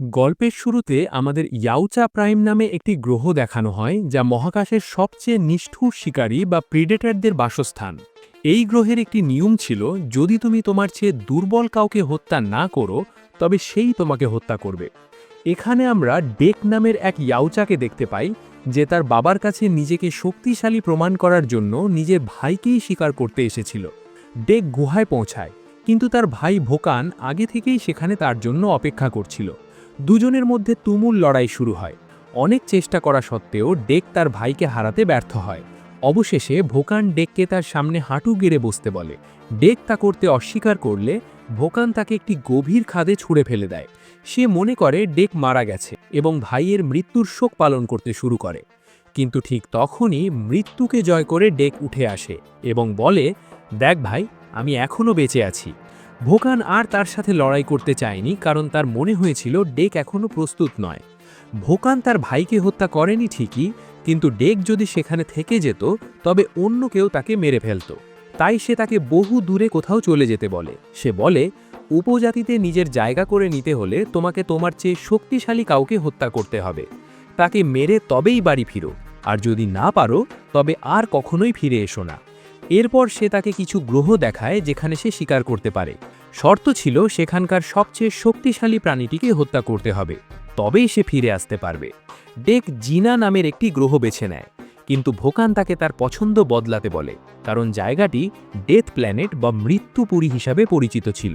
গল্পের শুরুতে আমাদের ইয়াউচা প্রাইম নামে একটি গ্রহ দেখানো হয়, যা মহাকাশের সবচেয়ে নিষ্ঠুর শিকারী বা প্রিডেটরদের বাসস্থান। এই গ্রহের একটি নিয়ম ছিল, যদি তুমি তোমার চেয়ে দুর্বল কাউকে হত্যা না করো, তবে সেই তোমাকে হত্যা করবে। এখানে আমরা ডেক নামের এক ইয়াউচাকে দেখতে পাই, যে তার বাবার কাছে নিজেকে শক্তিশালী প্রমাণ করার জন্য নিজের ভাইকেই স্বীকার করতে এসেছিল। ডেক গুহায় পৌঁছায়, কিন্তু তার ভাই ভোকান আগে থেকেই সেখানে তার জন্য অপেক্ষা করছিল। দুজনের মধ্যে তুমুল লড়াই শুরু হয়। অনেক চেষ্টা করা সত্ত্বেও ডেক তার ভাইকে হারাতে ব্যর্থ হয়। অবশেষে ভোকান ডেককে তার সামনে হাঁটু গেড়ে বসতে বলে। ডেক তা করতে অস্বীকার করলে ভোকান তাকে একটি গভীর খাদে ছুঁড়ে ফেলে দেয়। সে মনে করে ডেক মারা গেছে এবং ভাইয়ের মৃত্যুর শোক পালন করতে শুরু করে। কিন্তু ঠিক তখনই মৃত্যুকে জয় করে ডেক উঠে আসে এবং বলে, দেখ ভাই, আমি এখনও বেঁচে আছি। ভোকান আর তার সাথে লড়াই করতে চায়নি কারণ তার মনে হয়েছিল ডেক এখনও প্রস্তুত নয়। ভোকান তার ভাইকে হত্যা করেনি ঠিকই, কিন্তু ডেক যদি সেখানে থেকে যেত, তবে অন্য কেউ তাকে মেরে ফেলত। তাই সে তাকে বহু দূরে কোথাও চলে যেতে বলে। সে বলে, উপজাতিতে নিজের জায়গা করে নিতে হলে তোমাকে তোমার চেয়ে শক্তিশালী কাউকে হত্যা করতে হবে। তাকে মেরে তবেই বাড়ি ফিরো। আর যদি না পারো, তবে আর কখনোই ফিরে এসো না। এরপর সে তাকে কিছু গ্রহ দেখায় যেখানে সে শিকার করতে পারে। শর্ত ছিল সেখানকার সবচেয়ে শক্তিশালী প্রাণীটিকে হত্যা করতে হবে, তবেই সে ফিরে আসতে পারবে। ডেক জিনা নামের একটি গ্রহ বেছে নেয়, কিন্তু ভোকান তাকে তার পছন্দ বদলাতে বলে, কারণ জায়গাটি ডেথ প্ল্যানেট বা মৃত্যুপুরী হিসাবে পরিচিত ছিল।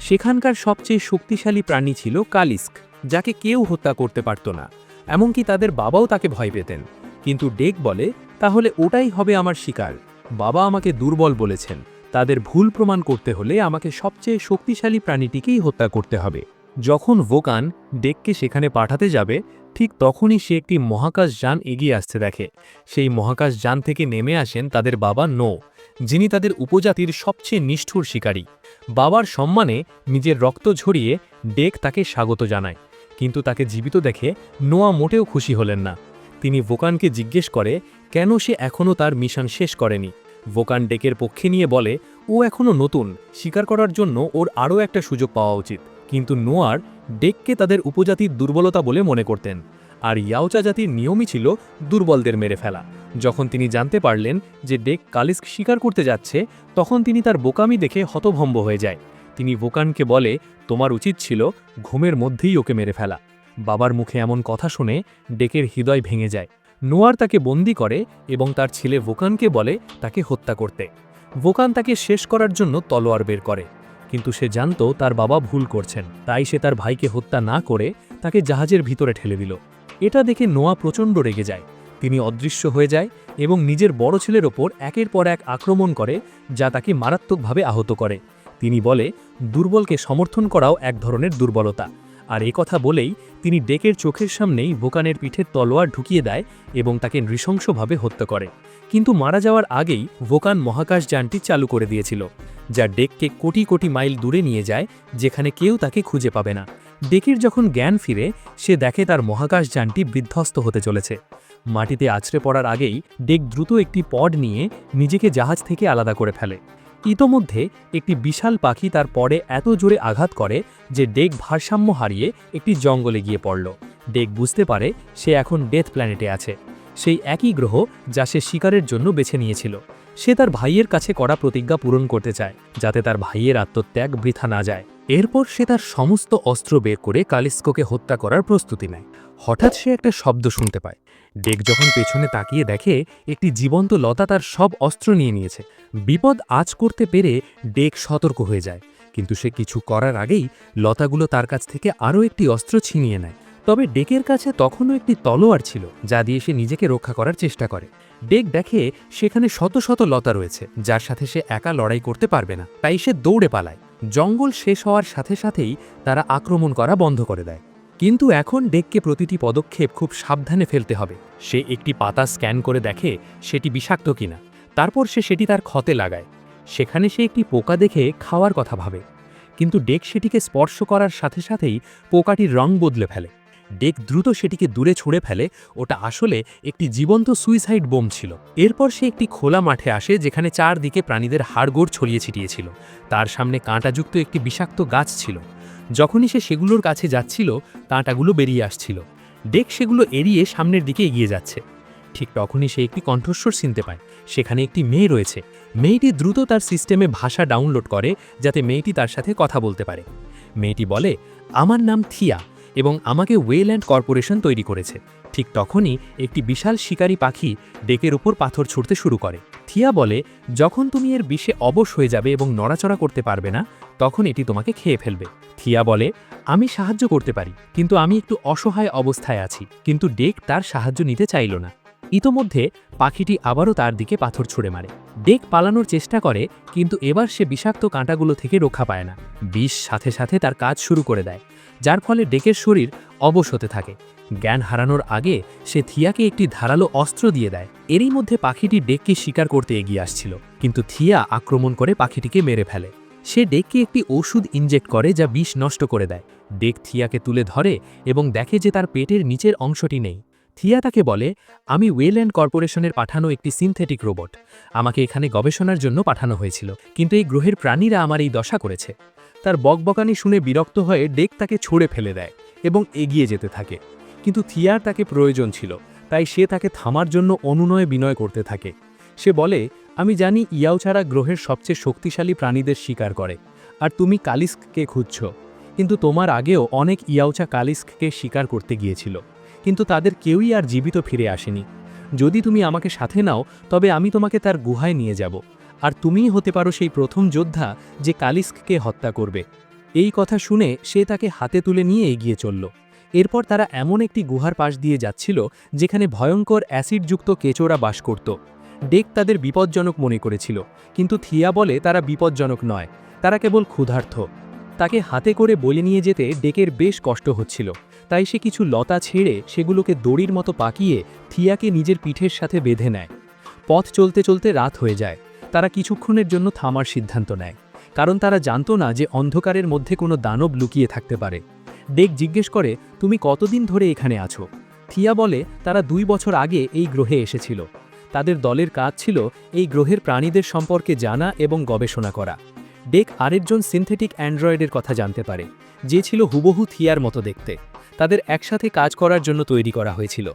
সেখানকার সবচেয়ে শক্তিশালী প্রাণী ছিল কালিস্ক, যাকে কেউ হত্যা করতে পারত না, এমনকি তাদের বাবাও তাকে ভয় পেতেন। কিন্তু ডেক বলে, তাহলে ওটাই হবে আমার শিকার, বাবা আমাকে দুর্বল বলেছেন। তাদের ভুল প্রমাণ করতে হলে আমাকে সবচেয়ে শক্তিশালী প্রাণীটিকেই হত্যা করতে হবে। যখন ভোকান ডেককে সেখানে পাঠাতে যাবে, ঠিক তখনই সে একটি মহাকাশ যান এগিয়ে আসতে দেখে। সেই মহাকাশ যান থেকে নেমে আসেন তাদের বাবা নো, যিনি তাদের উপজাতির সবচেয়ে নিষ্ঠুর শিকারী। বাবার সম্মানে নিজের রক্ত ঝরিয়ে ডেক তাকে স্বাগত জানায়, কিন্তু তাকে জীবিত দেখে নোয়া মোটেও খুশি হলেন না। তিনি ভোকানকে জিজ্ঞেস করে, কেন সে এখনও তার মিশন শেষ করেনি? ভোকান ডেকের পক্ষে নিয়ে বলে, ও এখনও নতুন স্বীকার করার জন্য ওর আরও একটা সুযোগ পাওয়া উচিত। কিন্তু নোয়ার ডেককে তাদের উপজাতির দুর্বলতা বলে মনে করতেন। আর ইয়াওচা জাতির নিয়মই ছিল দুর্বলদের মেরে ফেলা। যখন তিনি জানতে পারলেন যে ডেক কালিস্ক স্বীকার করতে যাচ্ছে, তখন তিনি তার বোকামি দেখে হতভম্ব হয়ে যায়। তিনি ভোকানকে বলে, তোমার উচিত ছিল ঘুমের মধ্যেই ওকে মেরে ফেলা। বাবার মুখে এমন কথা শুনে ডেকের হৃদয় ভেঙে যায়। নোয়ার তাকে বন্দি করে এবং তার ছেলে ভোকানকে বলে তাকে হত্যা করতে। ভোকান তাকে শেষ করার জন্য তলোয়ার বের করে, কিন্তু সে জানত তার বাবা ভুল করছেন, তাই সে তার ভাইকে হত্যা না করে তাকে জাহাজের ভিতরে ঠেলে দিল। এটা দেখে নোয়া প্রচণ্ড রেগে যায়। তিনি অদৃশ্য হয়ে যায় এবং নিজের বড় ছেলের ওপর একের পর এক আক্রমণ করে, যা তাকে মারাত্মকভাবে আহত করে। তিনি বলে, দুর্বলকে সমর্থন করাও এক ধরনের দুর্বলতা। আর কথা বলেই তিনি ডেকের চোখের সামনেই ভোকানের পিঠের তলোয়ার ঢুকিয়ে দেয় এবং তাকে নৃশংসভাবে হত্যা করে। কিন্তু মারা যাওয়ার আগেই ভোকান মহাকাশ যানটি চালু করে দিয়েছিল, যা ডেককে কোটি কোটি মাইল দূরে নিয়ে যায়, যেখানে কেউ তাকে খুঁজে পাবে না। ডেকের যখন জ্ঞান ফিরে, সে দেখে তার মহাকাশ যানটি বিধ্বস্ত হতে চলেছে। মাটিতে আছড়ে পড়ার আগেই ডেক দ্রুত একটি পড নিয়ে নিজেকে জাহাজ থেকে আলাদা করে ফেলে। ইতোমধ্যে একটি বিশাল পাখি তার পরে এত জোরে আঘাত করে যে ডেক ভারসাম্য হারিয়ে একটি জঙ্গলে গিয়ে পড়ল। ডেক বুঝতে পারে সে এখন ডেথ প্ল্যানেটে আছে। সেই একই গ্রহ যা সে শিকারের জন্য বেছে নিয়েছিল। সে তার ভাইয়ের কাছে করা প্রতিজ্ঞা পূরণ করতে চায়, যাতে তার ভাইয়ের আত্মত্যাগ বৃথা না যায়। এরপর সে তার সমস্ত অস্ত্র বের করে কালিস্কোকে হত্যা করার প্রস্তুতি নেয়। হঠাৎ সে একটা শব্দ শুনতে পায়। ডেক যখন পেছনে তাকিয়ে দেখে, একটি জীবন্ত লতা তার সব অস্ত্র নিয়ে নিয়েছে। বিপদ আজ করতে পেরে ডেক সতর্ক হয়ে যায়। কিন্তু সে কিছু করার আগেই লতাগুলো তার কাছ থেকে আরও একটি অস্ত্র ছিনিয়ে নেয়। তবে ডেকের কাছে তখনও একটি তলোয়ার ছিল, যা দিয়ে সে নিজেকে রক্ষা করার চেষ্টা করে। ডেক দেখে সেখানে শত শত লতা রয়েছে, যার সাথে সে একা লড়াই করতে পারবে না। তাই সে দৌড়ে পালায়। জঙ্গল শেষ হওয়ার সাথে সাথেই তারা আক্রমণ করা বন্ধ করে দেয়। কিন্তু এখন ডেককে প্রতিটি পদক্ষেপ খুব সাবধানে ফেলতে হবে। সে একটি পাতা স্ক্যান করে দেখে সেটি বিষাক্ত কিনা। তারপর সে সেটি তার ক্ষতে লাগায়। সেখানে সে একটি পোকা দেখে খাওয়ার কথা ভাবে। কিন্তু ডেক সেটিকে স্পর্শ করার সাথে সাথেই পোকাটির রং বদলে ফেলে। ডেক দ্রুত সেটিকে দূরে ছুঁড়ে ফেলে। ওটা আসলে একটি জীবন্ত সুইসাইড বোম ছিল। এরপর সে একটি খোলা মাঠে আসে যেখানে চারদিকে প্রাণীদের হাড়গোড় ছড়িয়ে ছিটিয়েছিল। তার সামনে কাঁটাযুক্ত একটি বিষাক্ত গাছ ছিল। যখনই সে সেগুলোর কাছে যাচ্ছিল কাঁটাগুলো বেরিয়ে আসছিল। ডেক সেগুলো এড়িয়ে সামনের দিকে এগিয়ে যাচ্ছে। ঠিক তখনই সে একটি কণ্ঠস্বর চিনতে পায়। সেখানে একটি মেয়ে রয়েছে। মেয়েটি দ্রুত তার সিস্টেমে ভাষা ডাউনলোড করে, যাতে মেয়েটি তার সাথে কথা বলতে পারে। মেয়েটি বলে, আমার নাম থিয়া, এবং আমাকে ওয়েল্যান্ড কর্পোরেশন তৈরি করেছে। ঠিক তখনই একটি বিশাল শিকারী পাখি ডেকের উপর পাথর ছুঁড়তে শুরু করে। থিয়া বলে, যখন তুমি এর বিষে অবশ হয়ে যাবে এবং নড়াচড়া করতে পারবে না তখন এটি তোমাকে খেয়ে ফেলবে। থিয়া বলে, আমি সাহায্য করতে পারি, কিন্তু আমি একটু অসহায় অবস্থায় আছি, কিন্তু ডেক তার সাহায্য নিতে চাইল না। ইতোমধ্যে পাখিটি আবারও তার দিকে পাথর ছুঁড়ে মারে। ডেক পালানোর চেষ্টা করে, কিন্তু এবার সে বিষাক্ত কাঁটাগুলো থেকে রক্ষা পায় না। বিষ সাথে সাথে তার কাজ শুরু করে দেয়, যার ফলে ডেকের শরীর অবশ হতে থাকে। জ্ঞান হারানোর আগে সে থিয়াকে একটি ধারালো অস্ত্র দিয়ে দেয়। এরই মধ্যে পাখিটি ডেককে শিকার করতে এগিয়ে আসছিল, কিন্তু থিয়া আক্রমণ করে পাখিটিকে মেরে ফেলে। সে ডেককে একটি ওষুধ ইনজেক্ট করে যা বিষ নষ্ট করে দেয়। ডেক থিয়াকে তুলে ধরে এবং দেখে যে তার পেটের নিচের অংশটি নেই। থিয়া তাকে বলে, আমি ওয়েল্যান্ড কর্পোরেশনের পাঠানো একটি সিনথেটিক রোবট। আমাকে এখানে গবেষণার জন্য পাঠানো হয়েছিল, কিন্তু এই গ্রহের প্রাণীরা আমার এই দশা করেছে। তার বকবকানি শুনে বিরক্ত হয়ে ডেক তাকে ছুঁড়ে ফেলে দেয় এবং এগিয়ে যেতে থাকে। কিন্তু থিয়ার তাকে প্রয়োজন ছিল, তাই সে তাকে থামার জন্য অনুনয় বিনয় করতে থাকে। সে বলে আমি জানি ইয়াও ছাড়া গ্রহের সবচেয়ে শক্তিশালী প্রাণীদের শিকার করে, আর তুমি কালিস্ককে খুঁজছ। কিন্তু তোমার আগেও অনেক ইয়াউচা কালিস্ককে শিকার করতে গিয়েছিল, কিন্তু তাদের কেউই আর জীবিত ফিরে আসেনি। যদি তুমি আমাকে সাথে নাও, তবে আমি তোমাকে তার গুহায় নিয়ে যাব, আর তুমিই হতে পারো সেই প্রথম যোদ্ধা যে কালিস্ককে হত্যা করবে। এই কথা শুনে সে তাকে হাতে তুলে নিয়ে এগিয়ে চলল। এরপর তারা এমন একটি গুহার পাশ দিয়ে যাচ্ছিল, যেখানে ভয়ঙ্কর অ্যাসিডযুক্ত কেচোরা বাস করত। ডেক তাদের বিপজ্জনক মনে করেছিল, কিন্তু থিয়া বলে তারা বিপজ্জনক নয়, তারা কেবল ক্ষুধার্থ। তাকে হাতে করে বলে নিয়ে যেতে ডেকের বেশ কষ্ট হচ্ছিল, তাই সে কিছু লতা ছেড়ে সেগুলোকে দড়ির মতো পাকিয়ে থিয়াকে নিজের পিঠের সাথে বেঁধে নেয়। পথ চলতে চলতে রাত হয়ে যায়, তারা কিছুক্ষণের জন্য থামার সিদ্ধান্ত নেয়, কারণ তারা জানত না যে অন্ধকারের মধ্যে কোনো দানব লুকিয়ে থাকতে পারে। ডেক জিজ্ঞেস করে, তুমি কতদিন ধরে এখানে আছো? থিয়া বলে, তারা দুই বছর আগে এই গ্রহে এসেছিল। তাদের দলের কাজ ছিল এই গ্রহের প্রাণীদের সম্পর্কে জানা এবং গবেষণা করা। ডেক আরেকজন সিনথেটিক অ্যান্ড্রয়েডের কথা জানতে পারে, যে ছিল হুবহু থিয়ার মতো দেখতে। তাদের একসাথে কাজ করার জন্য তৈরি করা হয়েছিল।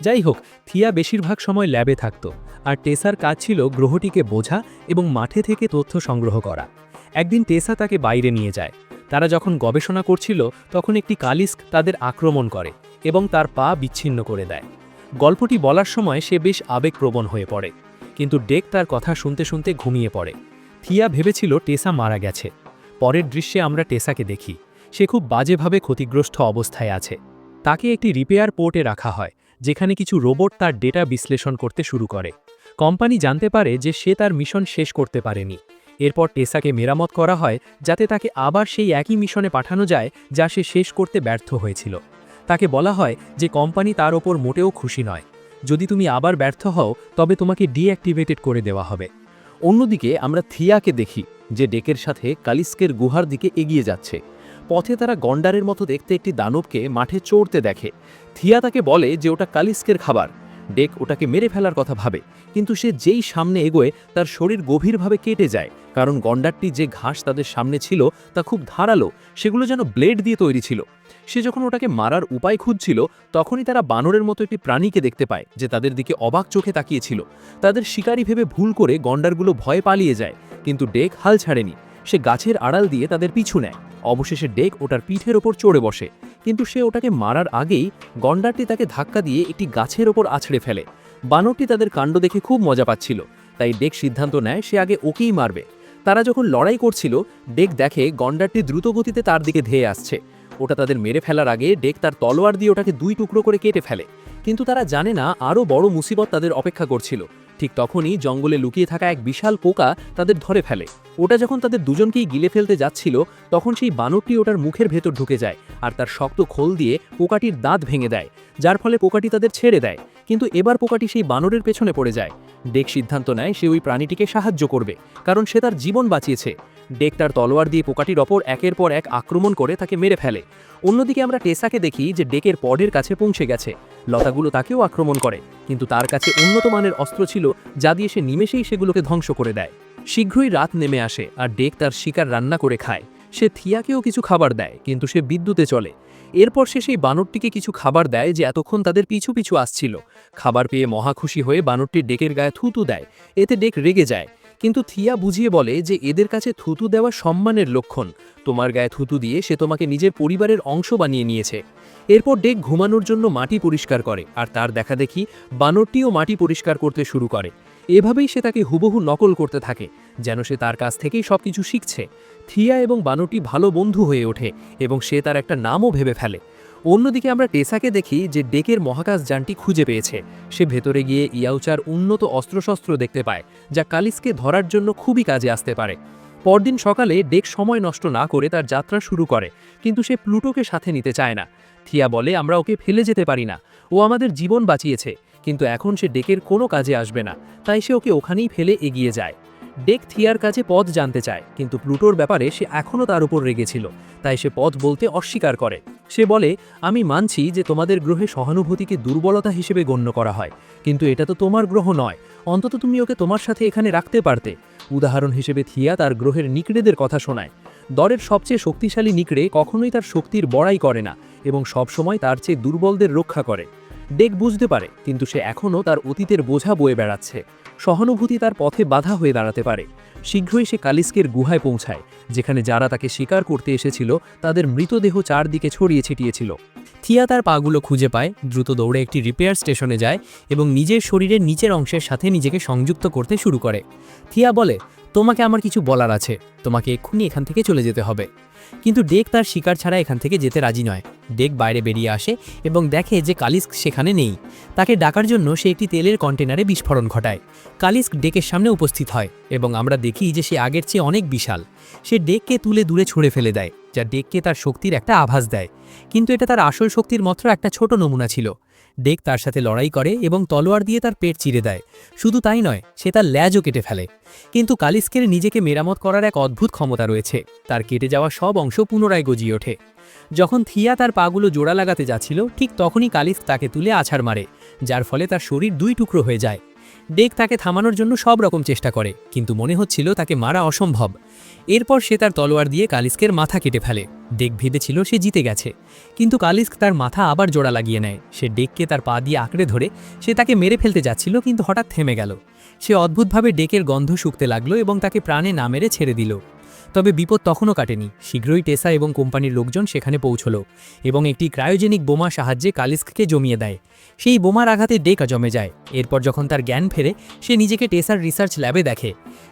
যাই হোক, থিয়া বেশিরভাগ সময় ল্যাবে থাকত, আর টেসার কাজ ছিল গ্রহটিকে বোঝা এবং মাঠে থেকে তথ্য সংগ্রহ করা। একদিন টেসা তাকে বাইরে নিয়ে যায়। তারা যখন গবেষণা করছিল, তখন একটি কালিস্ক তাদের আক্রমণ করে এবং তার পা বিচ্ছিন্ন করে দেয়। গল্পটি বলার সময় সে বেশ আবেগপ্রবণ হয়ে পড়ে, কিন্তু ডেক তার কথা শুনতে শুনতে ঘুমিয়ে পড়ে। থিয়া ভেবেছিল টেসা মারা গেছে। পরের দৃশ্যে আমরা টেসাকে দেখি। সে খুব বাজেভাবে ক্ষতিগ্রস্ত অবস্থায় আছে। তাকে একটি রিপেয়ার পোর্টে রাখা হয়, যেখানে কিছু রোবট তার ডেটা বিশ্লেষণ করতে শুরু করে। কোম্পানি জানতে পারে যে সে তার মিশন শেষ করতে পারেনি। এরপর টেসাকে মেরামত করা হয়, যাতে তাকে আবার সেই একই মিশনে পাঠানো যায়, যা সে শেষ করতে ব্যর্থ হয়েছিল। তাকে বলা হয় যে কোম্পানি তার ওপর মোটেও খুশি নয়। যদি তুমি আবার ব্যর্থ হও, তবে তোমাকে ডিঅ্যাক্টিভেটেড করে দেওয়া হবে। অন্যদিকে আমরা থিয়াকে দেখি, যে ডেকের সাথে কালিস্কের গুহার দিকে এগিয়ে যাচ্ছে। পথে তারা গন্ডারের মতো দেখতে একটি দানবকে মাঠে চড়তে দেখে। থিয়া তাকে বলে যে ওটা কালিস্কের খাবার। ডেক ওটাকে মেরে ফেলার কথা ভাবে, কিন্তু সে যেই সামনে এগোয়, তার শরীর গভীরভাবে কেটে যায়, কারণ গন্ডারটি যে ঘাস তাদের সামনে ছিল, তা খুব ধারালো, সেগুলো যেন ব্লেড দিয়ে তৈরি ছিল। সে যখন ওটাকে মারার উপায় খুঁজছিল, তখনই তারা বানরের মতো একটি প্রাণীকে দেখতে পায়, যে তাদের দিকে অবাক চোখে তাকিয়েছিল। তাদের শিকারী ভেবে ভুল করে গন্ডারগুলো ভয়ে পালিয়ে যায়, কিন্তু ডেক হাল ছাড়েনি। সে গাছের আড়াল দিয়ে তাদের পিছু নেয়। অবশেষে ডেক ওটার পিঠের ওপর চড়ে বসে। কিন্তু সে ওটাকে মারার আগেই গন্ডারটি তাকে ধাক্কা দিয়ে একটি গাছের ওপর আছড়ে ফেলে। বানরটি তাদের কাণ্ড দেখে খুব মজা পাচ্ছিল। তাই ডেক সিদ্ধান্ত নেয়, সে আগে ওকেই মারবে। তারা যখন লড়াই করছিল, ডেক দেখে গন্ডারটি দ্রুতগতিতে তার দিকে ধেয়ে আসছে। ওটা তাদের মেরে ফেলার আগে ডেক তার তলোয়ার দিয়ে ওটাকে দুই টুকরো করে কেটে ফেলে। কিন্তু তারা জানে না আরও বড় মুসিবত তাদের অপেক্ষা করছিল। ঠিক তখনই জঙ্গলে লুকিয়ে থাকা এক বিশাল পোকা তাদের ধরে ফেলে। ওটা যখন তাদের দুজনকেই গিলে ফেলতে যাচ্ছিল, তখন সেই বানরটি ওটার মুখের ভেতর ঢুকে যায় আর তার শক্ত খোল দিয়ে পোকাটির দাঁত ভেঙে দেয়, যার ফলে পোকাটি তাদের ছেড়ে দেয়। কিন্তু এবার পোকাটি সেই বানরের পেছনে পড়ে যায়। ডেক সিদ্ধান্ত নেয় সে ওই প্রাণীটিকে সাহায্য করবে, কারণ সে তার জীবন বাঁচিয়েছে। ডেক তার তলোয়ার দিয়ে পোকাটির ওপর একের পর এক আক্রমণ করে তাকে মেরে ফেলে। অন্যদিকে আমরা টেসাকে দেখি যে ডেকের পডের কাছে পৌঁছে গেছে। লতাগুলো তাকেও আক্রমণ করে, কিন্তু তার কাছে উন্নত মানের অস্ত্র ছিল যা দিয়ে সে নিমেষেই সেগুলোকে ধ্বংস করে দেয়। শীঘ্রই রাত নেমে আসে আর ডেক তার শিকার রান্না করে খায়। সে থিয়াকেও কিছু খাবার দেয়, কিন্তু সে বিদ্যুতে চলে। এরপর সে সেই বানরটিকে কিছু খাবার দেয় যে এতক্ষণ তাদের পিছু পিছু আসছিল। খাবার পেয়ে মহা খুশি হয়ে বানরটি ডেকের গায়ে থুতু দেয়। এতে ডেক রেগে যায়। কিন্তু থিয়া বুঝিয়ে বলে যে এদের কাছে থুতু দেওয়া সম্মানের লক্ষণ। তোমার গায়ে থুতু দিয়ে সে তোমাকে নিজের পরিবারের অংশ বানিয়ে নিয়েছে। এরপর ডেক ঘুমানোর জন্য মাটি পরিষ্কার করে আর তার দেখা দেখি বানরটিও মাটি পরিষ্কার করতে শুরু করে। এভাবেই সে তাকে হুবহু নকল করতে থাকে, যেন সে তার কাছ থেকেই সবকিছু শিখছে। থিয়া এবং বানরটি ভালো বন্ধু হয়ে ওঠে এবং সে তার একটা নামও ভেবে ফেলে। অন্যদিকে আমরা টেসাকে দেখি যে ডেকের মহাকাশ যানটি খুঁজে পেয়েছে। সে ভেতরে গিয়ে ইয়াউচার উন্নত অস্ত্রশস্ত্র দেখতে পায়, যা কালিসকে ধরার জন্য খুবই কাজে আসতে পারে। পরদিন সকালে ডেক সময় নষ্ট না করে তার যাত্রা শুরু করে, কিন্তু সে প্লুটোকে সাথে নিতে চায় না। থিয়া বলে, আমরা ওকে ফেলে যেতে পারি না। ও আমাদের জীবন বাঁচিয়েছে, কিন্তু এখন সে ডেকের কোনো কাজে আসবে না, তাই সে ওকে ওখানেই ফেলে এগিয়ে যায়। ডেক থিয়ার কাছে পথ জানতে চায়, কিন্তু প্লুটোর ব্যাপারে সে এখনও তার উপর রেগেছিল তাই সে পথ বলতে অস্বীকার করে। সে বলে, আমি মানছি যে তোমাদের গ্রহে সহানুভূতিকে দুর্বলতা হিসেবে গণ্য করা হয়, কিন্তু এটা তো তোমার গ্রহ নয়। অন্তত তুমি ওকে তোমার সাথে এখানে রাখতে পারতে। উদাহরণ হিসেবে থিয়া তার গ্রহের নিকড়েদের কথা শোনায়। দরের সবচেয়ে শক্তিশালী নিকড়ে কখনোই তার শক্তির বড়াই করে না, এবং সবসময় তার চেয়ে দুর্বলদের রক্ষা করে। ডেক বুঝতে পারে, কিন্তু সে এখনও তার অতীতের বোঝা বয়ে বেড়াচ্ছে। সহানুভূতি তার পথে বাধা হয়ে দাঁড়াতে পারে। শীঘ্রই সে কালিস্কের গুহায় পৌঁছায়, যেখানে যারা তাকে শিকার করতে এসেছিল, তাদের মৃতদেহ চারদিকে ছড়িয়ে ছিটিয়েছিল। থিয়া তার পাগুলো খুঁজে পায়, দ্রুত দৌড়ে একটি রিপেয়ার স্টেশনে যায় এবং নিজের শরীরের নিচের অংশের সাথে নিজেকে সংযুক্ত করতে শুরু করে। থিয়া বলে, তোমাকে আমার কিছু বলার আছে। তোমাকে এক্ষুনি এখান থেকে চলে যেতে হবে। কিন্তু ডেক তার শিকার ছাড়া এখান থেকে যেতে রাজি নয়। ডেক বাইরে বেরিয়ে আসে এবং দেখে যে কালিস্ক সেখানে নেই। তাকে ডাকার জন্য সে একটি তেলের কন্টেনারে বিস্ফোরণ ঘটায়। কালিস্ক ডেকের সামনে উপস্থিত হয় এবং আমরা দেখি যে সে আগের চেয়ে অনেক বিশাল। সে ডেককে তুলে দূরে ছুঁড়ে ফেলে দেয়, যা ডেককে তার শক্তির একটা আভাস দেয়। কিন্তু এটা তার আসল শক্তির মাত্র একটা ছোট নমুনা ছিল। ডেক তার সাথে লড়াই করে এবং তলোয়ার দিয়ে তার পেট চিরে দেয়। শুধু তাই নয়, সে তার ল্যাজও কেটে ফেলে। কিন্তু কালিস্কের নিজেকে মেরামত করার এক অদ্ভুত ক্ষমতা রয়েছে। তার কেটে যাওয়া সব অংশ পুনরায় গজিয়ে ওঠে। যখন থিয়া তার পাগুলো জোড়া লাগাতে যাচ্ছিল, ঠিক তখনই কালিস্ক তাকে তুলে আছাড় মারে, যার ফলে তার শরীর দুই টুকরো হয়ে যায়। ডেক তাকে থামানোর জন্য সব রকম চেষ্টা করে, কিন্তু মনে হচ্ছিল তাকে মারা অসম্ভব। এরপর সে তার তলোয়ার দিয়ে কালিস্কের মাথা কেটে ফেলে। ডেক ভেবেছিল সে জিতে গেছে। কিন্তু কালিস্ক তার মাথা আবার জোড়া লাগিয়ে নেয়। সে ডেককে তার পা দিয়ে আঁকড়ে ধরে সে তাকে মেরে ফেলতে যাচ্ছিল কিন্তু হঠাৎ থেমে গেল। সে অদ্ভুতভাবে ডেকের গন্ধ শুকতে লাগল এবং তাকে প্রাণে না মেরে ছেড়ে দিল। তবে বিপদ তখনও কাটেনি। শীঘ্রই টেসা এবং কোম্পানির লোকজন সেখানে পৌঁছল এবং একটি ক্রায়োজেনিক বোমা সাহায্যে কালিস্ককে জমিয়ে দেয়। সেই বোমার আঘাতে ডেকা জমে যায়। এরপর যখন তার জ্ঞান ফেরে, সে নিজেকে টেসার রিসার্চ ল্যাবে দেখে।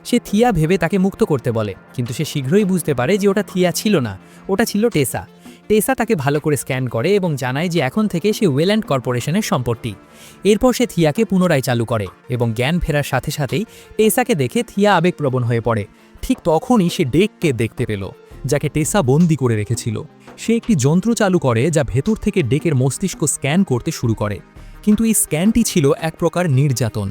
সে থিয়া ভেবে তাকে মুক্ত করতে বলে, কিন্তু সে শীঘ্রই বুঝতে পারে যে ওটা থিয়া ছিল না, ওটা ছিল টেসা। টেসা তাকে ভালো করে স্ক্যান করে এবং জানায় যে এখন থেকে সে ওয়েল্যান্ড কর্পোরেশনের সম্পত্তি। এরপর সে থিয়াকে পুনরায় চালু করে এবং জ্ঞান ফেরার সাথে সাথেই টেসাকে দেখে থিয়া আবেগপ্রবণ হয়ে পড়ে। ঠিক তখনই সে ডেককে দেখতে পেল, যাকে টেসা বন্দি করে রেখেছিল। সে একটি যন্ত্র চালু করে যা ভেতর থেকে ডেকের মস্তিষ্ক স্ক্যান করতে শুরু করে। কিন্তু এই স্ক্যানটি ছিল এক প্রকার নির্যাতন।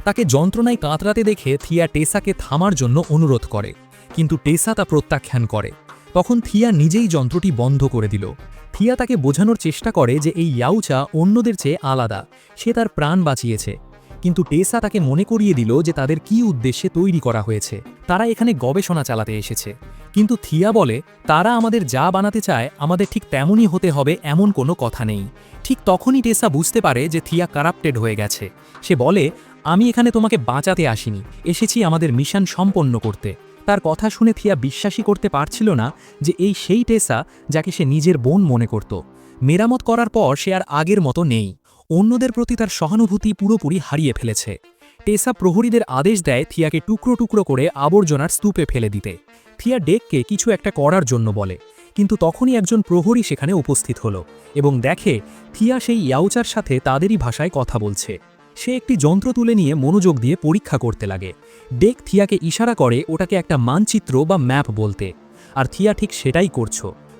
তাকে যন্ত্রণায় কাঁতরাতে দেখে থিয়া টেসাকে থামার জন্য অনুরোধ করে, কিন্তু টেসা তা প্রত্যাখ্যান করে। তখন থিয়া নিজেই যন্ত্রটি বন্ধ করে দিল। থিয়া তাকে বোঝানোর চেষ্টা করে যে এই ইয়াউচা অন্যদের চেয়ে আলাদা, সে তার প্রাণ বাঁচিয়েছে। কিন্তু টেসা তাকে মনে করিয়ে দিল যে তাদের কি উদ্দেশ্যে তৈরি করা হয়েছে। তারা এখানে গবেষণা চালাতে এসেছে। কিন্তু থিয়া বলে, তারা আমাদের যা বানাতে চায়, আমাদের ঠিক তেমনই হতে হবে এমন কোনো কথা নেই। ঠিক তখনই টেসা বুঝতে পারে যে থিয়া কারাপ্টেড হয়ে গেছে। সে বলে, আমি এখানে তোমাকে বাঁচাতে আসিনি। এসেছি আমাদের মিশন সম্পন্ন করতে। তার কথা শুনে থিয়া বিশ্বাসই করতে পারছিল না যে এই সেই টেসা যাকে সে নিজের বোন মনে করত। মেরামত করার পর সে আর আগের মতো নেই। অন্যদের প্রতি তার সহানুভূতি পুরোপুরি হারিয়ে ফেলেছে। টেসা প্রহরীদের আদেশ দেয় থিয়াকে টুকরো টুকরো করে আবর্জনার স্তূপে ফেলে দিতে। থিয়া ডেককে কিছু একটা করার জন্য বলে, কিন্তু তখনই একজন প্রহরী সেখানে উপস্থিত হলো এবং দেখে থিয়া সেই ইয়াউচার সাথে তাদেরই ভাষায় কথা বলছে। সে একটি যন্ত্র তুলে নিয়ে মনোযোগ দিয়ে পরীক্ষা করতে লাগে। ডেক থিয়াকে ইশারা করে ওটাকে একটা মানচিত্র বা ম্যাপ বলতে, আর থিয়া ঠিক সেটাই করছ।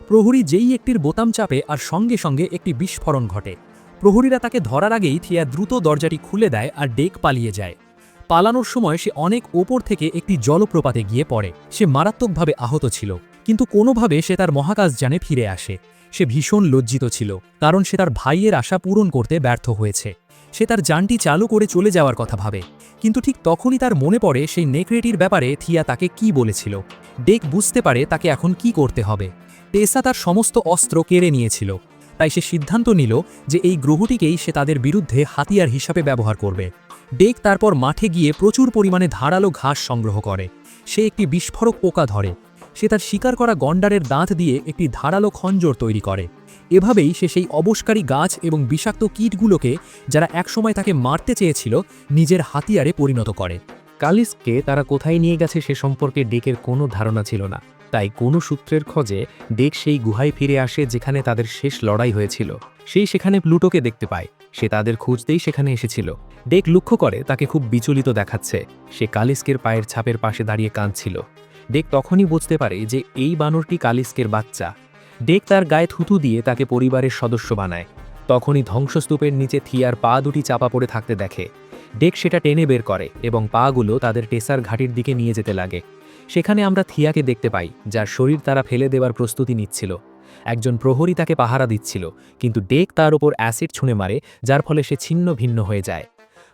প্রহরী যেই একটির বোতাম চাপে আর সঙ্গে সঙ্গে একটি বিস্ফোরণ ঘটে। প্রহরীরা তাকে ধরার আগেই থিয়া দ্রুত দরজাটি খুলে দেয় আর ডেক পালিয়ে যায়। পালানোর সময় সে অনেক ওপর থেকে একটি জলপ্রপাতে গিয়ে পড়ে। সে মারাত্মকভাবে আহত ছিল, কিন্তু কোনোভাবে সে তার মহাকাশ যানে ফিরে আসে। সে ভীষণ লজ্জিত ছিল, কারণ সে তার ভাইয়ের আশা পূরণ করতে ব্যর্থ হয়েছে। সে তার যানটি চালু করে চলে যাওয়ার কথা ভাবে, কিন্তু ঠিক তখনই তার মনে পড়ে সেই নেকড়েটির ব্যাপারে থিয়া তাকে কি বলেছিল। ডেক বুঝতে পারে তাকে এখন কি করতে হবে। টেসা তার সমস্ত অস্ত্র কেড়ে নিয়েছিল। তাই সে সিদ্ধান্ত নিল যে এই গ্রহটিকেই সে তাদের বিরুদ্ধে হাতিয়ার হিসাবে ব্যবহার করবে। ডেক তারপর মাঠে গিয়ে প্রচুর পরিমাণে ধারালো ঘাস সংগ্রহ করে। সে একটি বিস্ফোরক পোকা ধরে। সে তার শিকার করা গন্ডারের দাঁত দিয়ে একটি ধারালো খঞ্জর তৈরি করে। এভাবেই সে সেই অবস্কারী গাছ এবং বিষাক্ত কীটগুলোকে যারা একসময় তাকে মারতে চেয়েছিল, নিজের হাতিয়ারে পরিণত করে। কালিসকে তারা কোথায় নিয়ে গেছে সে সম্পর্কে ডেকের কোনো ধারণা ছিল না। তাই কোনো সূত্রের খোঁজে ডেক সেই গুহায় ফিরে আসে যেখানে তাদের শেষ লড়াই হয়েছিল। সেই সেখানে প্লুটোকে দেখতে পায়। সে তাদের খুঁজতেই সেখানে এসেছিল। ডেক লক্ষ্য করে তাকে খুব বিচলিত দেখাচ্ছে। সে কালিস্কের পায়ের ছাপের পাশে দাঁড়িয়ে কাঁদছিল। ডেক তখনই বুঝতে পারে যে এই বানরটি কালিস্কের বাচ্চা। ডেক তার গায়ে থুতু দিয়ে তাকে পরিবারের সদস্য বানায়। তখনই ধ্বংসস্তূপের নিচে থিয়ার পা দুটি চাপা পড়ে থাকতে দেখে। ডেক সেটা টেনে বের করে এবং পাগুলো তাদের টেসার ঘাটির দিকে নিয়ে যেতে লাগে। সেখানে আমরা থিয়াকে দেখতে পাই, যার শরীর তারা ফেলে দেওয়ার প্রস্তুতি নিচ্ছিল। একজন প্রহরী তাকে পাহারা দিচ্ছিল, কিন্তু ডেক তার ওপর অ্যাসিড ছুঁড়ে মারে, যার ফলে সে ছিন্ন ভিন্ন হয়ে যায়।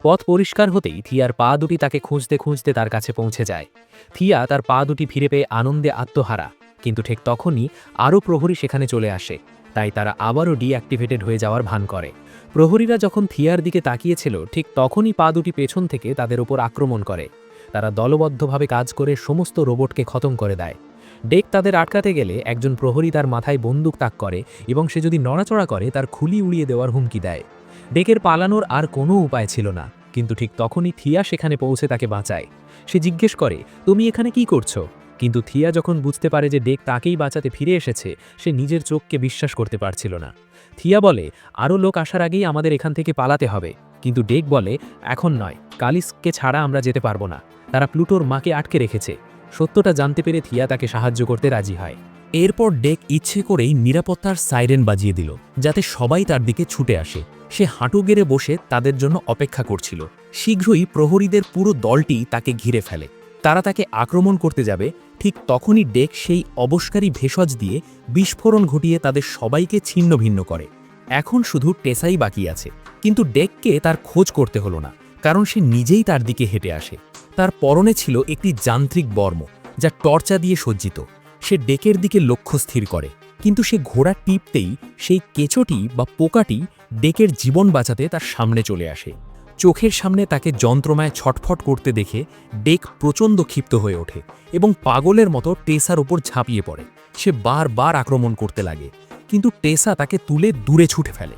পথ পরিষ্কার হতেই থিয়ার পা দুটি তাকে খুঁজতে খুঁজতে তার কাছে পৌঁছে যায়। থিয়া তার পা দুটি ফিরে পেয়ে আনন্দে আত্মহারা, কিন্তু ঠিক তখনই আরও প্রহরী সেখানে চলে আসে, তাই তারা আবারও ডিঅ্যাক্টিভেটেড হয়ে যাওয়ার ভান করে। প্রহরীরা যখন থিয়ার দিকে তাকিয়েছিল, ঠিক তখনই পা দুটি পেছন থেকে তাদের ওপর আক্রমণ করে। তারা দলবদ্ধভাবে কাজ করে সমস্ত রোবটকে খতম করে দেয়। ডেক তাদের আটকাতে গেলে একজন প্রহরী তার মাথায় বন্দুক তাক করে এবং সে যদি নড়াচড়া করে তার খুলি উড়িয়ে দেওয়ার হুমকি দেয়। ডেকের পালানোর আর কোনো উপায় ছিল না, কিন্তু ঠিক তখনই থিয়া সেখানে পৌঁছে তাকে বাঁচায়। সে জিজ্ঞেস করে, তুমি এখানে কি করছ? কিন্তু থিয়া যখন বুঝতে পারে যে ডেক তাকেই বাঁচাতে ফিরে এসেছে, সে নিজের চোখকে বিশ্বাস করতে পারছিল না। থিয়া বলে, আরও লোক আসার আগেই আমাদের এখান থেকে পালাতে হবে। কিন্তু ডেক বলে, এখন নয়, কালিসকে ছাড়া আমরা যেতে পারব না। তারা প্লুটোর মাকে আটকে রেখেছে। সত্যটা জানতে পেরে থিয়া তাকে সাহায্য করতে রাজি হয়। এরপর ডেক ইচ্ছে করেই নিরাপত্তার সাইরেন বাজিয়ে দিল, যাতে সবাই তার দিকে ছুটে আসে। সে হাঁটু গেড়ে বসে তাদের জন্য অপেক্ষা করছিল। শীঘ্রই প্রহরীদের পুরো দলটি তাকে ঘিরে ফেলে। তারা তাকে আক্রমণ করতে যাবে, ঠিক তখনই ডেক সেই অবস্কারী ভেষজ দিয়ে বিস্ফোরণ ঘটিয়ে তাদের সবাইকে ছিন্ন ভিন্ন করে। এখন শুধু টেসাই বাকি আছে, কিন্তু ডেককে তার খোঁজ করতে হলো না। কারণ সে নিজেই তার দিকে হেঁটে আসে। তার পরনে ছিল একটি যান্ত্রিক বর্ম, যা টর্চা দিয়ে সজ্জিত। সে ডেকের দিকে লক্ষ্য স্থির করে, কিন্তু সে ঘোড়া টিপতেই সেই কেঁচোটি বা পোকাটি ডেকের জীবন বাঁচাতে তার সামনে চলে আসে। চোখের সামনে তাকে যন্ত্রমায় ছটফট করতে দেখে ডেক প্রচণ্ড ক্ষিপ্ত হয়ে ওঠে এবং পাগলের মতো টেসার ওপর ঝাঁপিয়ে পড়ে। সে বারবার আক্রমণ করতে লাগে, কিন্তু টেসা তাকে তুলে দূরে ছুটে ফেলে।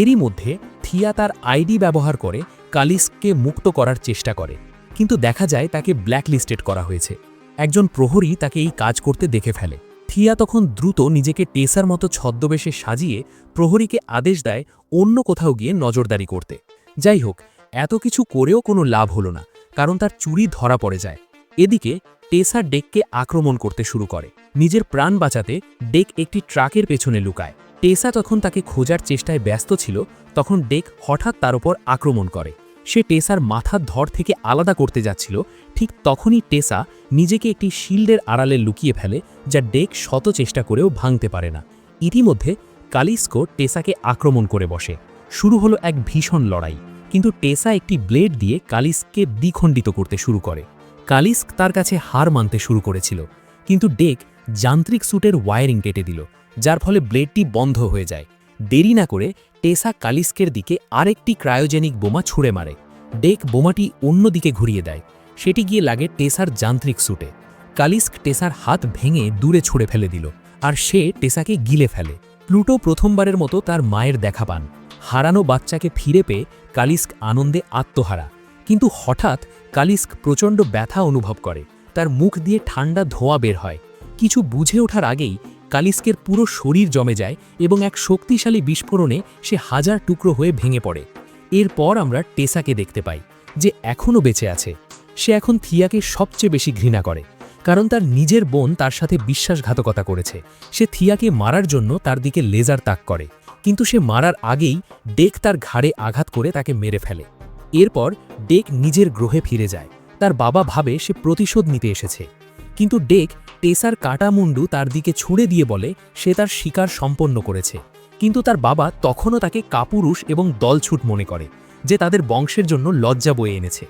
এরই মধ্যে থিয়া তার আইডি ব্যবহার করে কালিসকে মুক্ত করার চেষ্টা করে, কিন্তু দেখা যায় তাকে ব্ল্যাকলিস্টেড করা হয়েছে। একজন প্রহরী তাকে এই কাজ করতে দেখে ফেলে। থিয়া তখন দ্রুত নিজেকে টেসার মতো ছদ্মবেশে সাজিয়ে প্রহরীকে আদেশ দেয় অন্য কোথাও গিয়ে নজরদারি করতে। যাই হোক, এত কিছু করেও কোনো লাভ হলো না, কারণ তার চুরি ধরা পড়ে যায়। এদিকে টেসা ডেককে আক্রমণ করতে শুরু করে। নিজের প্রাণ বাঁচাতে ডেক একটি ট্রাকের পেছনে লুকায়। টেসা তখন তাকে খোঁজার চেষ্টায় ব্যস্ত ছিল, তখন ডেক হঠাৎ তার উপর আক্রমণ করে। সে টেসার মাথার ধর থেকে আলাদা করতে যাচ্ছিল, ঠিক তখনই টেসা নিজেকে একটি শিল্ডের আড়ালে লুকিয়ে ফেলে, যা ডেক শত চেষ্টা করেও ভাঙতে পারে না। ইতিমধ্যে কালিস্কো টেসাকে আক্রমণ করে বসে। শুরু হলো এক ভীষণ লড়াই, কিন্তু টেসা একটি ব্লেড দিয়ে কালিস্ককে দ্বিখণ্ডিত করতে শুরু করে। কালিস্ক তার কাছে হার মানতে শুরু করেছিল, কিন্তু ডেক যান্ত্রিক স্যুটের ওয়ারিং কেটে দিল, যার ফলে ব্লেডটি বন্ধ হয়ে যায়। দেরি না করে টেসা কালিস্কের দিকে আরেকটি ক্রায়োজেনিক বোমা ছুঁড়ে মারে। ডেক বোমাটি অন্যদিকে ঘুরিয়ে দেয়। সেটি গিয়ে লাগে টেসার যান্ত্রিক স্যুটে। কালিস্ক টেসার হাত ভেঙে দূরে ছুঁড়ে ফেলে দিল, আর সে টেসাকে গিলে ফেলে। প্লুটো প্রথমবারের মতো তার মায়ের দেখা পান। হারানো বাচ্চাকে ফিরে পেয়ে কালিস্ক আনন্দে আত্মহারা। কিন্তু হঠাৎ কালিস্ক প্রচণ্ড ব্যথা অনুভব করে। তার মুখ দিয়ে ঠান্ডা ধোয়া বের হয়। কিছু বুঝে ওঠার আগেই কালিস্কের পুরো শরীর জমে যায় এবং এক শক্তিশালী বিস্ফোরণে সে হাজার টুকরো হয়ে ভেঙে পড়ে। এরপর আমরা টেসাকে দেখতে পাই, যে এখনও বেঁচে আছে। সে এখন থিয়াকে সবচেয়ে বেশি ঘৃণা করে, কারণ তার নিজের বোন তার সাথে বিশ্বাসঘাতকতা করেছে। সে থিয়াকে মারার জন্য তার দিকে লেজার তাক করে, কিন্তু সে মারার আগেই ডেক তার ঘাড়ে আঘাত করে তাকে মেরে ফেলে। এরপর ডেক নিজের গ্রহে ফিরে যায়। তার বাবা ভাবে সে প্রতিশোধ নিতে এসেছে। কিন্তু ডেক টেসার কাটা মুন্ডু তার দিকে ছুঁড়ে দিয়ে বলে, সে তার শিকার সম্পন্ন করেছে। কিন্তু তার বাবা তখনও তাকে কাপুরুষ এবং দলছুট মনে করে, যে তাদের বংশের জন্য লজ্জা বয়ে এনেছে।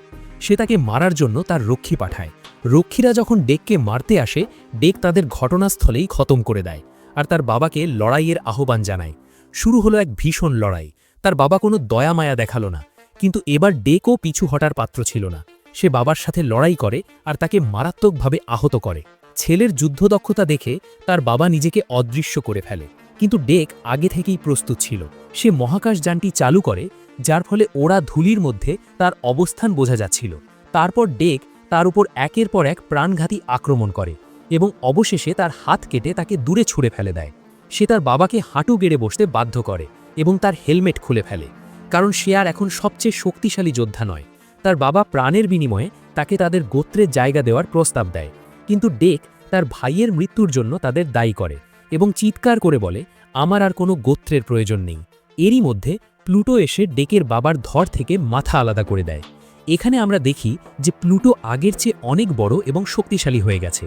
সে তাকে মারার জন্য তার রক্ষী পাঠায়। রক্ষীরা যখন ডেককে মারতে আসে, ডেক তাদের ঘটনাস্থলেই খতম করে দেয় আর তার বাবাকে লড়াইয়ের আহ্বান জানায়। শুরু হলো এক ভীষণ লড়াই। তার বাবা কোনো দয়া মায়া দেখাল না, কিন্তু এবার ডেকও পিছু হটার পাত্র ছিল না। সে বাবার সাথে লড়াই করে আর তাকে মারাত্মকভাবে আহত করে। ছেলের যুদ্ধদক্ষতা দেখে তার বাবা নিজেকে অদৃশ্য করে ফেলে। কিন্তু ডেক আগে থেকেই প্রস্তুত ছিল। সে মহাকাশ যানটি চালু করে, যার ফলে ওরা ধুলির মধ্যে তার অবস্থান বোঝা যাচ্ছিল। তারপর ডেক তার উপর একের পর এক প্রাণঘাতী আক্রমণ করে এবং অবশেষে তার হাত কেটে তাকে দূরে ছুঁড়ে ফেলে দেয়। সে তার বাবাকে হাঁটু গেড়ে বসতে বাধ্য করে এবং তার হেলমেট খুলে ফেলে। কারণ সে আর এখন সবচেয়ে শক্তিশালী যোদ্ধা নয়। তার বাবা প্রাণের বিনিময়ে তাকে তাদের গোত্রের জায়গা দেওয়ার প্রস্তাব দেয়। কিন্তু ডেক তার ভাইয়ের মৃত্যুর জন্য তাদের দায়ী করে এবং চিৎকার করে বলে, আমার আর কোনো গোত্রের প্রয়োজন নেই। এরই মধ্যে প্লুটো এসে ডেকের বাবার ধর থেকে মাথা আলাদা করে দেয়। এখানে আমরা দেখি যে প্লুটো আগের চেয়ে অনেক বড় এবং শক্তিশালী হয়ে গেছে।